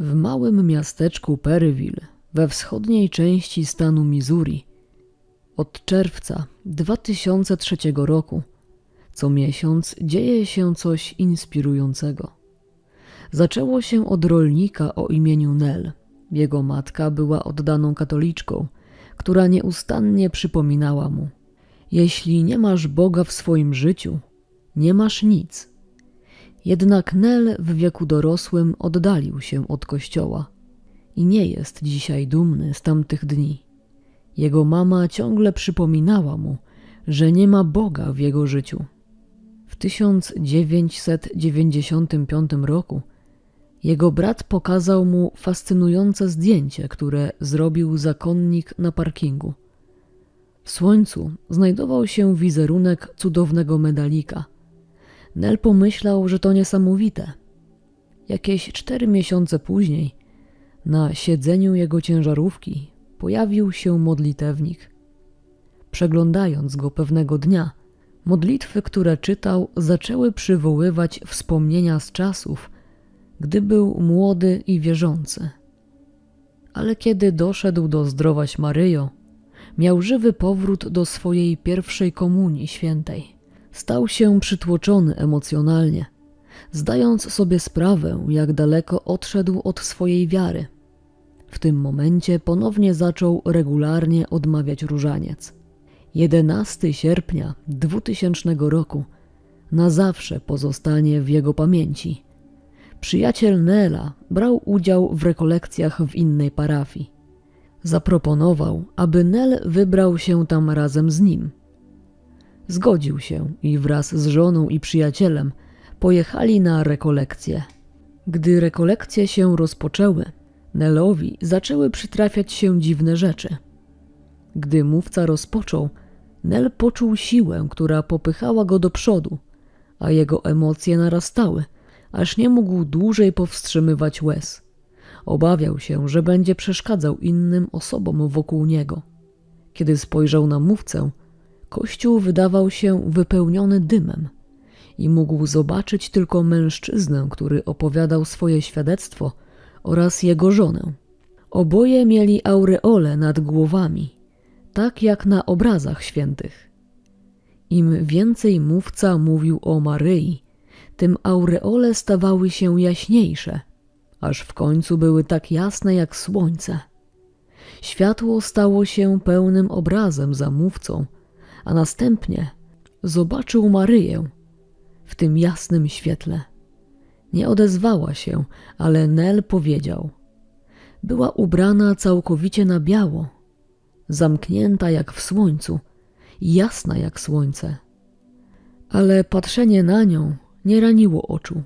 W małym miasteczku Perryville we wschodniej części stanu Missouri od czerwca 2003 roku co miesiąc dzieje się coś inspirującego. Zaczęło się od rolnika o imieniu Nell. Jego matka była oddaną katoliczką, która nieustannie przypominała mu: Jeśli nie masz Boga w swoim życiu, nie masz nic. Jednak Nel w wieku dorosłym oddalił się od kościoła i nie jest dzisiaj dumny z tamtych dni. Jego mama ciągle przypominała mu, że nie ma Boga w jego życiu. W 1995 roku jego brat pokazał mu fascynujące zdjęcie, które zrobił zakonnik na parkingu. W słońcu znajdował się wizerunek cudownego medalika. Nel pomyślał, że to niesamowite. Jakieś cztery miesiące później, na siedzeniu jego ciężarówki, pojawił się modlitewnik. Przeglądając go pewnego dnia, modlitwy, które czytał, zaczęły przywoływać wspomnienia z czasów, gdy był młody i wierzący. Ale kiedy doszedł do zdrowaś Maryjo, miał żywy powrót do swojej pierwszej komunii świętej. Stał się przytłoczony emocjonalnie, zdając sobie sprawę, jak daleko odszedł od swojej wiary. W tym momencie ponownie zaczął regularnie odmawiać różaniec. 11 sierpnia 2000 roku na zawsze pozostanie w jego pamięci. Przyjaciel Nela brał udział w rekolekcjach w innej parafii. Zaproponował, aby Nel wybrał się tam razem z nim. Zgodził się i wraz z żoną i przyjacielem pojechali na rekolekcje. Gdy rekolekcje się rozpoczęły, Nelowi zaczęły przytrafiać się dziwne rzeczy. Gdy mówca rozpoczął, Nel poczuł siłę, która popychała go do przodu, a jego emocje narastały, aż nie mógł dłużej powstrzymywać łez. Obawiał się, że będzie przeszkadzał innym osobom wokół niego. Kiedy spojrzał na mówcę, kościół wydawał się wypełniony dymem i mógł zobaczyć tylko mężczyznę, który opowiadał swoje świadectwo oraz jego żonę. Oboje mieli aureole nad głowami, tak jak na obrazach świętych. Im więcej mówca mówił o Maryi, tym aureole stawały się jaśniejsze, aż w końcu były tak jasne jak słońce. Światło stało się pełnym obrazem za mówcą, a następnie zobaczył Maryję w tym jasnym świetle. Nie odezwała się, ale Nel powiedział. Była ubrana całkowicie na biało, zamknięta jak w słońcu, jasna jak słońce. Ale patrzenie na nią nie raniło oczu.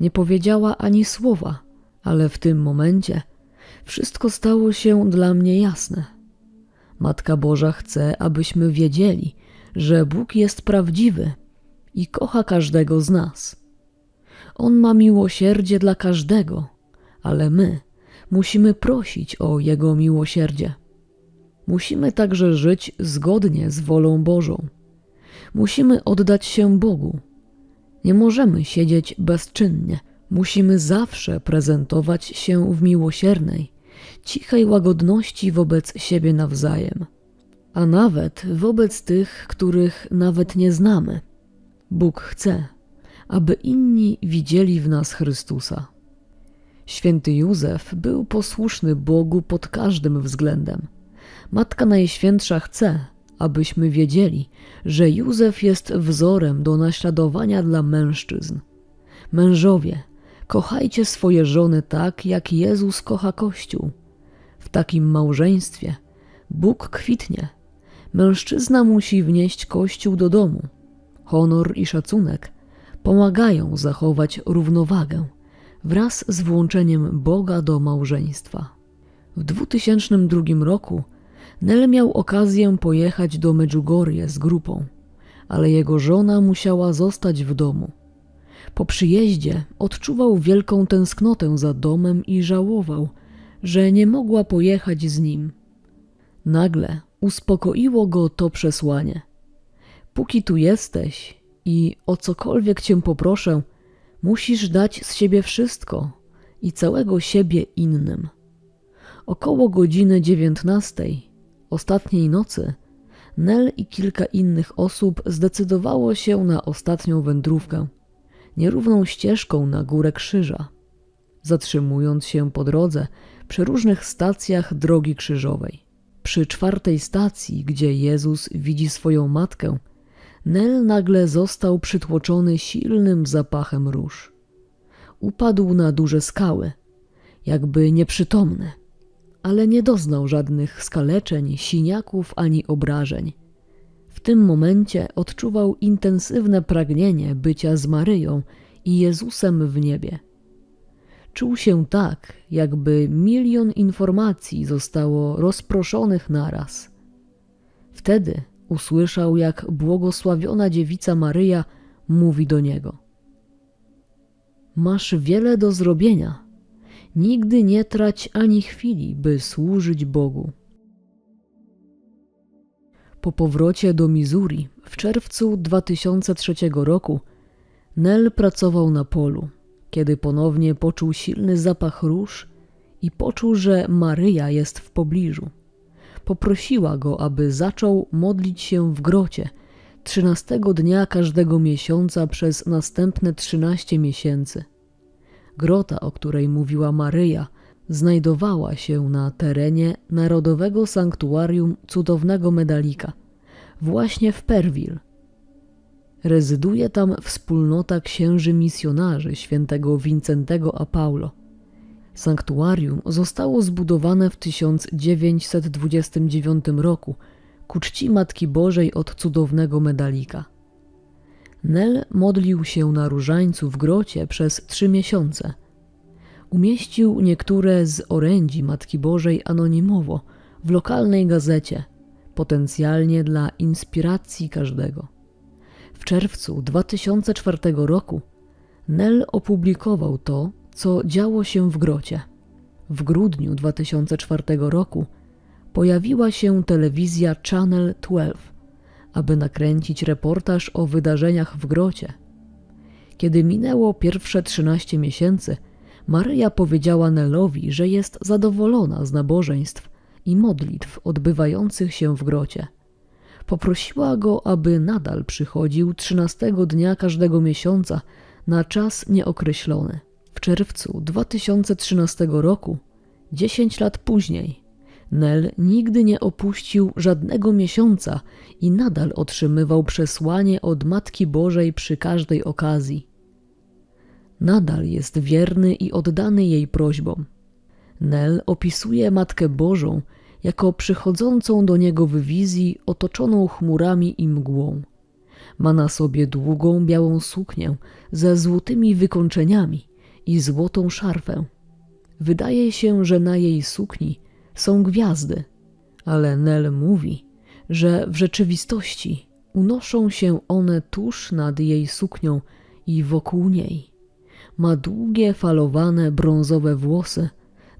Nie powiedziała ani słowa, ale w tym momencie wszystko stało się dla mnie jasne. Matka Boża chce, abyśmy wiedzieli, że Bóg jest prawdziwy i kocha każdego z nas. On ma miłosierdzie dla każdego, ale my musimy prosić o Jego miłosierdzie. Musimy także żyć zgodnie z wolą Bożą. Musimy oddać się Bogu. Nie możemy siedzieć bezczynnie. Musimy zawsze prezentować się w miłosiernej, cichej łagodności wobec siebie nawzajem, a nawet wobec tych, których nawet nie znamy. Bóg chce, aby inni widzieli w nas Chrystusa. Święty Józef był posłuszny Bogu pod każdym względem. Matka Najświętsza chce, abyśmy wiedzieli, że Józef jest wzorem do naśladowania dla mężczyzn. Mężowie, kochajcie swoje żony tak, jak Jezus kocha Kościół. W takim małżeństwie Bóg kwitnie. Mężczyzna musi wnieść Kościół do domu. Honor i szacunek pomagają zachować równowagę wraz z włączeniem Boga do małżeństwa. W 2002 roku Nel miał okazję pojechać do Medjugorje z grupą, ale jego żona musiała zostać w domu. Po przyjeździe odczuwał wielką tęsknotę za domem i żałował, że nie mogła pojechać z nim. Nagle uspokoiło go to przesłanie. Póki tu jesteś i o cokolwiek cię poproszę, musisz dać z siebie wszystko i całego siebie innym. Około godziny dziewiętnastej, ostatniej nocy, Nel i kilka innych osób zdecydowało się na ostatnią wędrówkę, nierówną ścieżką na górę krzyża, zatrzymując się po drodze przy różnych stacjach drogi krzyżowej. Przy czwartej stacji, gdzie Jezus widzi swoją matkę, Nel nagle został przytłoczony silnym zapachem róż. Upadł na duże skały, jakby nieprzytomny, ale nie doznał żadnych skaleczeń, siniaków ani obrażeń. W tym momencie odczuwał intensywne pragnienie bycia z Maryją i Jezusem w niebie. Czuł się tak, jakby milion informacji zostało rozproszonych naraz. Wtedy usłyszał, jak błogosławiona dziewica Maryja mówi do niego: Masz wiele do zrobienia. Nigdy nie trać ani chwili, by służyć Bogu. Po powrocie do Missouri w czerwcu 2003 roku Nell pracował na polu, kiedy ponownie poczuł silny zapach róż i poczuł, że Maryja jest w pobliżu. Poprosiła go, aby zaczął modlić się w grocie trzynastego dnia każdego miesiąca przez następne trzynaście miesięcy. Grota, o której mówiła Maryja, znajdowała się na terenie Narodowego Sanktuarium Cudownego Medalika, właśnie w Perwil. Rezyduje tam wspólnota księży misjonarzy świętego Wincentego a Paulo. Sanktuarium zostało zbudowane w 1929 roku ku czci Matki Bożej od cudownego medalika. Nel modlił się na różańcu w grocie przez trzy miesiące. Umieścił niektóre z orędzi Matki Bożej anonimowo w lokalnej gazecie, potencjalnie dla inspiracji każdego. W czerwcu 2004 roku Nel opublikował to, co działo się w grocie. W grudniu 2004 roku pojawiła się telewizja Channel 12, aby nakręcić reportaż o wydarzeniach w grocie. Kiedy minęło pierwsze 13 miesięcy, Maryja powiedziała Nelowi, że jest zadowolona z nabożeństw i modlitw odbywających się w grocie. Poprosiła go, aby nadal przychodził 13 dnia każdego miesiąca na czas nieokreślony. W czerwcu 2013 roku, 10 lat później, Nel nigdy nie opuścił żadnego miesiąca i nadal otrzymywał przesłanie od Matki Bożej przy każdej okazji. Nadal jest wierny i oddany jej prośbom. Nel opisuje Matkę Bożą jako przychodzącą do niego w wizji otoczoną chmurami i mgłą. Ma na sobie długą białą suknię ze złotymi wykończeniami i złotą szarfę. Wydaje się, że na jej sukni są gwiazdy, ale Nel mówi, że w rzeczywistości unoszą się one tuż nad jej suknią i wokół niej. Ma długie, falowane, brązowe włosy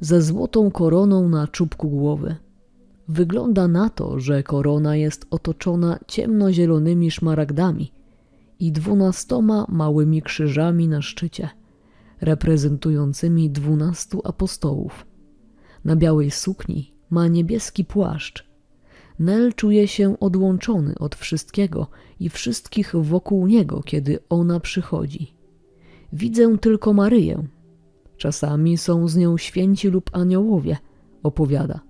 ze złotą koroną na czubku głowy. Wygląda na to, że korona jest otoczona ciemnozielonymi szmaragdami i dwunastoma małymi krzyżami na szczycie, reprezentującymi dwunastu apostołów. Na białej sukni ma niebieski płaszcz. Nel czuje się odłączony od wszystkiego i wszystkich wokół niego, kiedy ona przychodzi. Widzę tylko Maryję. Czasami są z nią święci lub aniołowie, opowiada.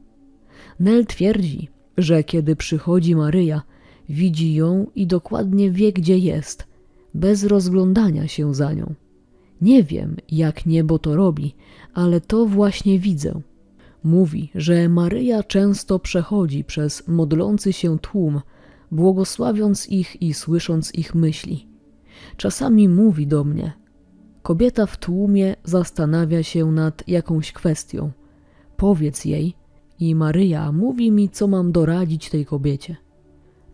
Nel twierdzi, że kiedy przychodzi Maryja, widzi ją i dokładnie wie, gdzie jest, bez rozglądania się za nią. Nie wiem, jak niebo to robi, ale to właśnie widzę. Mówi, że Maryja często przechodzi przez modlący się tłum, błogosławiąc ich i słysząc ich myśli. Czasami mówi do mnie: Kobieta w tłumie zastanawia się nad jakąś kwestią. Powiedz jej, i Maryja mówi mi, co mam doradzić tej kobiecie.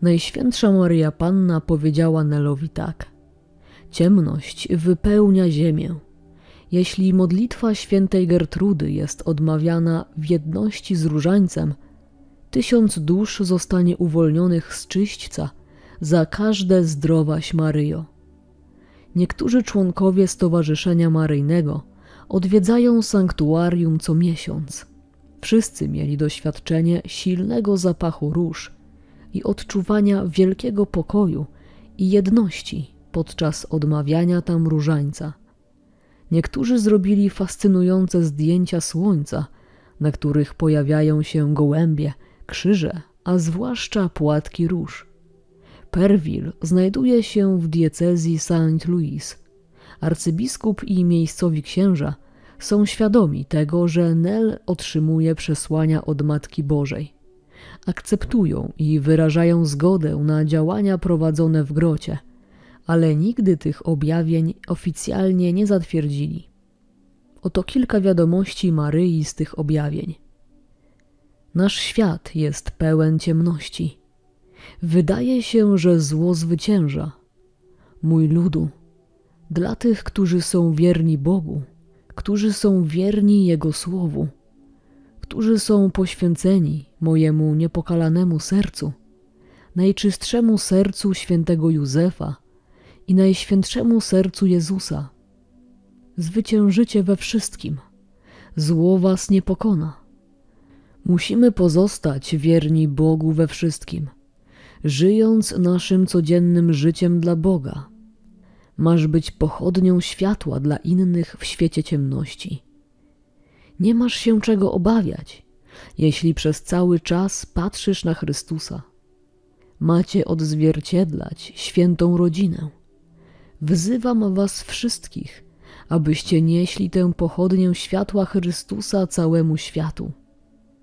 Najświętsza Maryja Panna powiedziała Nelowi tak: Ciemność wypełnia ziemię. Jeśli modlitwa świętej Gertrudy jest odmawiana w jedności z różańcem, tysiąc dusz zostanie uwolnionych z czyśćca za każde zdrowaś Maryjo. Niektórzy członkowie Stowarzyszenia Maryjnego odwiedzają sanktuarium co miesiąc. Wszyscy mieli doświadczenie silnego zapachu róż i odczuwania wielkiego pokoju i jedności podczas odmawiania tam różańca. Niektórzy zrobili fascynujące zdjęcia słońca, na których pojawiają się gołębie, krzyże, a zwłaszcza płatki róż. Perville znajduje się w diecezji St. Louis. Arcybiskup i miejscowi księża są świadomi tego, że Nel otrzymuje przesłania od Matki Bożej. Akceptują i wyrażają zgodę na działania prowadzone w grocie, ale nigdy tych objawień oficjalnie nie zatwierdzili. Oto kilka wiadomości Maryi z tych objawień. Nasz świat jest pełen ciemności. Wydaje się, że zło zwycięża. Mój ludu, dla tych, którzy są wierni Bogu, którzy są wierni Jego Słowu, którzy są poświęceni mojemu niepokalanemu sercu, najczystszemu sercu świętego Józefa i najświętszemu sercu Jezusa. Zwyciężycie we wszystkim. Zło was nie pokona. Musimy pozostać wierni Bogu we wszystkim, żyjąc naszym codziennym życiem dla Boga. Masz być pochodnią światła dla innych w świecie ciemności. Nie masz się czego obawiać, jeśli przez cały czas patrzysz na Chrystusa. Macie odzwierciedlać świętą rodzinę. Wzywam was wszystkich, abyście nieśli tę pochodnię światła Chrystusa całemu światu.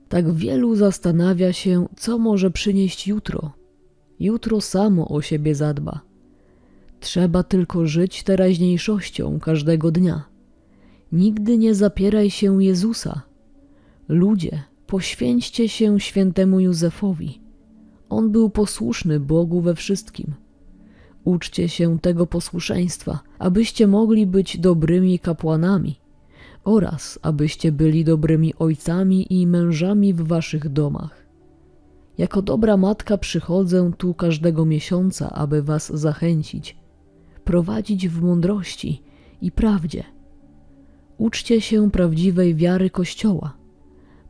Tak wielu zastanawia się, co może przynieść jutro. Jutro samo o siebie zadba. Trzeba tylko żyć teraźniejszością każdego dnia. Nigdy nie zapieraj się Jezusa. Ludzie, poświęćcie się świętemu Józefowi. On był posłuszny Bogu we wszystkim. Uczcie się tego posłuszeństwa, abyście mogli być dobrymi kapłanami oraz abyście byli dobrymi ojcami i mężami w waszych domach. Jako dobra matka przychodzę tu każdego miesiąca, aby was zachęcić, prowadzić w mądrości i prawdzie. Uczcie się prawdziwej wiary Kościoła.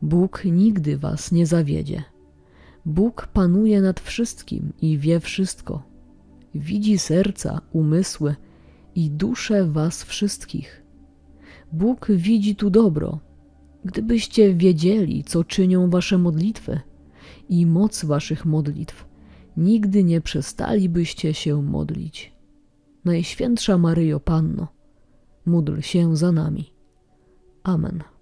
Bóg nigdy was nie zawiedzie. Bóg panuje nad wszystkim i wie wszystko. Widzi serca, umysły i dusze was wszystkich. Bóg widzi tu dobro. Gdybyście wiedzieli, co czynią wasze modlitwy i moc waszych modlitw, nigdy nie przestalibyście się modlić. Najświętsza Maryjo Panno, módl się za nami. Amen.